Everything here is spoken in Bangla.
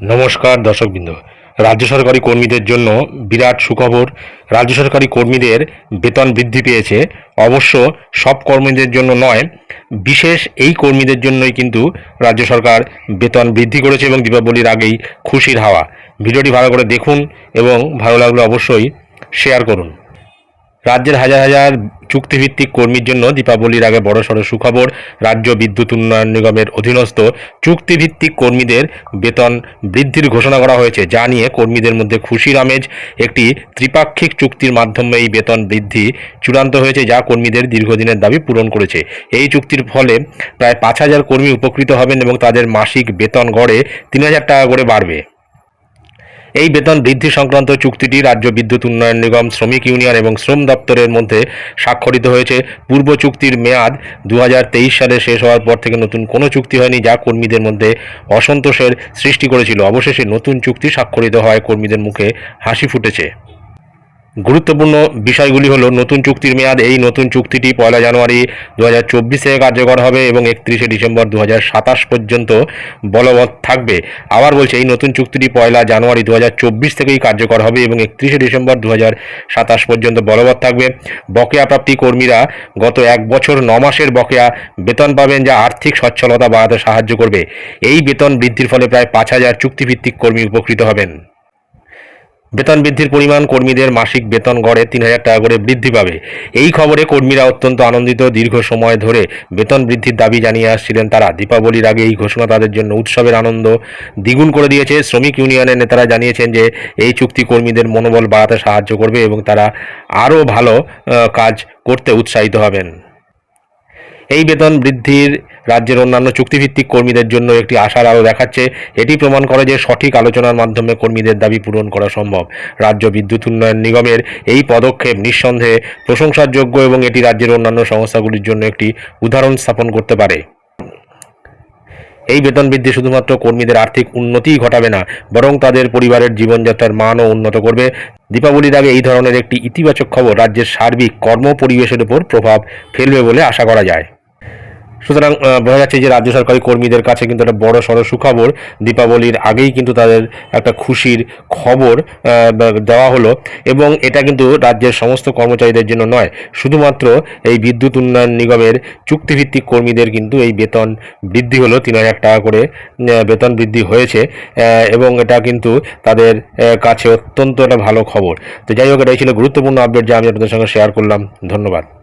নমস্কার, দর্শকবৃন্দ। রাজ্য সরকারি কর্মীদের জন্য বিরাট সুখবর। রাজ্য সরকারি কর্মীদের বেতন বৃদ্ধি পেয়েছে। অবশ্য সব কর্মীদের জন্য নয়, বিশেষ এই কর্মীদের জন্যই কিন্তু রাজ্য সরকার বেতন বৃদ্ধি করেছে এবং দীপাবলির আগেই খুশির হাওয়া। ভিডিওটি ভালো করে দেখুন এবং ভালো লাগলে অবশ্যই শেয়ার করুন। রাজ্যের হাজার হাজার চুক্তিভিত্তিক কর্মীর জন্য দীপাবলির আগে বড়সড় সুখবর। রাজ্য বিদ্যুৎ উন্নয়ন নিগমের অধীনস্থ চুক্তিভিত্তিক কর্মীদের বেতন বৃদ্ধির ঘোষণা করা হয়েছে, যা নিয়ে কর্মীদের মধ্যে খুশির আমেজ। একটি ত্রিপাক্ষিক চুক্তির মাধ্যমে এই বেতন বৃদ্ধি চূড়ান্ত হয়েছে, যা কর্মীদের দীর্ঘদিনের দাবি পূরণ করেছে। এই চুক্তির ফলে প্রায় পাঁচ হাজার কর্মী উপকৃত হবেন এবং তাদের মাসিক বেতন গড়ে তিন হাজার টাকা করে বাড়বে। এই বেতন বৃদ্ধি সংক্রান্ত চুক্তিটি রাজ্য বিদ্যুৎ উন্নয়ন নিগম, শ্রমিক ইউনিয়ন এবং শ্রম দপ্তরের মধ্যে স্বাক্ষরিত হয়েছে। পূর্ব চুক্তির মেয়াদ দু হাজার তেইশ সালে শেষ হওয়ার পর থেকে নতুন কোনো চুক্তি হয়নি যা কর্মীদের মধ্যে অসন্তোষের সৃষ্টি করেছিল। অবশেষে নতুন চুক্তি স্বাক্ষরিত হয় কর্মীদের মুখে হাসি ফুটেছে। গুরুত্বপূর্ণ বিষয়গুলি হলো, নতুন চুক্তির মেয়াদ, এই নতুন চুক্তিটি পয়লা জানুয়ারি দু হাজার চব্বিশ কার্যকর হবে এবং একত্রিশে ডিসেম্বর দু সাতাশ পর্যন্ত বলবৎ থাকবে। আবার বলছে, এই নতুন চুক্তিটি পয়লা জানুয়ারি দু চব্বিশ থেকেই কার্যকর হবে এবং একত্রিশে ডিসেম্বর দু সাতাশ পর্যন্ত বলবৎ থাকবে। বকেয়া প্রাপ্তি কর্মীরা গত এক বছর ন মাসের বকেয়া বেতন পাবেন, যা আর্থিক সচ্ছলতা বাড়াতে সাহায্য করবে। এই বেতন বৃদ্ধির ফলে প্রায় পাঁচ হাজার চুক্তিভিত্তিক কর্মী উপকৃত হবেন। বেতন বৃদ্ধির পরিমাণ কর্মীদের মাসিক বেতন গড়ে তিন হাজার টাকা করে বৃদ্ধি পাবে। এই খবরে কর্মীরা অত্যন্ত আনন্দিত দীর্ঘ সময় ধরে বেতন বৃদ্ধির দাবি জানিয়ে আসছিলেন তারা। দীপাবলির আগে এই ঘোষণা তাদের জন্য উৎসবের আনন্দ দ্বিগুণ করে দিয়েছে। শ্রমিক ইউনিয়নের নেতারা জানিয়েছেন যে, এই চুক্তি কর্মীদের মনোবল বাড়াতে সাহায্য করবে এবং তারা আরও ভালো কাজ করতে উৎসাহিত হবেন। এই বেতন বৃদ্ধির রাজ্যের অন্যান্য চুক্তিভিত্তিক কর্মীদের জন্য একটি আশার আলো দেখাচ্ছে। এটি প্রমাণ করে যে সঠিক আলোচনার মাধ্যমে কর্মীদের দাবি পূরণ করা সম্ভব। রাজ্য বিদ্যুৎ উন্নয়ন নিগমের এই পদক্ষেপ নিঃসন্দেহে প্রশংসার যোগ্য এবং এটি রাজ্যের অন্যান্য সংস্থাগুলির জন্য একটি উদাহরণ স্থাপন করতে পারে। এই বেতন বৃদ্ধি শুধুমাত্র কর্মীদের আর্থিক উন্নতিই ঘটাবে না, বরং তাদের পরিবারের জীবনযাত্রার মানও উন্নত করবে। দীপাবলির আগে এই ধরনের একটি ইতিবাচক খবর রাজ্যের সার্বিক কর্ম পরিবেশের উপর প্রভাব ফেলবে বলে আশা করা যায়। সুতরাং বোঝা যাচ্ছে যে রাজ্য সরকারি কর্মীদের কাছে কিন্তু একটা বড় সড়ো সুখবর। দীপাবলির আগেই কিন্তু তাদের একটা খুশির খবর দেওয়া হলো। এবং এটা কিন্তু রাজ্যের সমস্ত কর্মচারীদের জন্য নয়, শুধুমাত্র এই বিদ্যুৎ উন্নয়ন নিগমের চুক্তিভিত্তিক কর্মীদের কিন্তু এই বেতন বৃদ্ধি হলো, তিন হাজার টাকা করে বেতন বৃদ্ধি হয়েছে। এবং এটা কিন্তু তাদের কাছে অত্যন্ত একটা ভালো খবর। তো যাই হোক, এটাই ছিল গুরুত্বপূর্ণ আপডেট যা আমি আপনাদের সঙ্গে শেয়ার করলাম। ধন্যবাদ।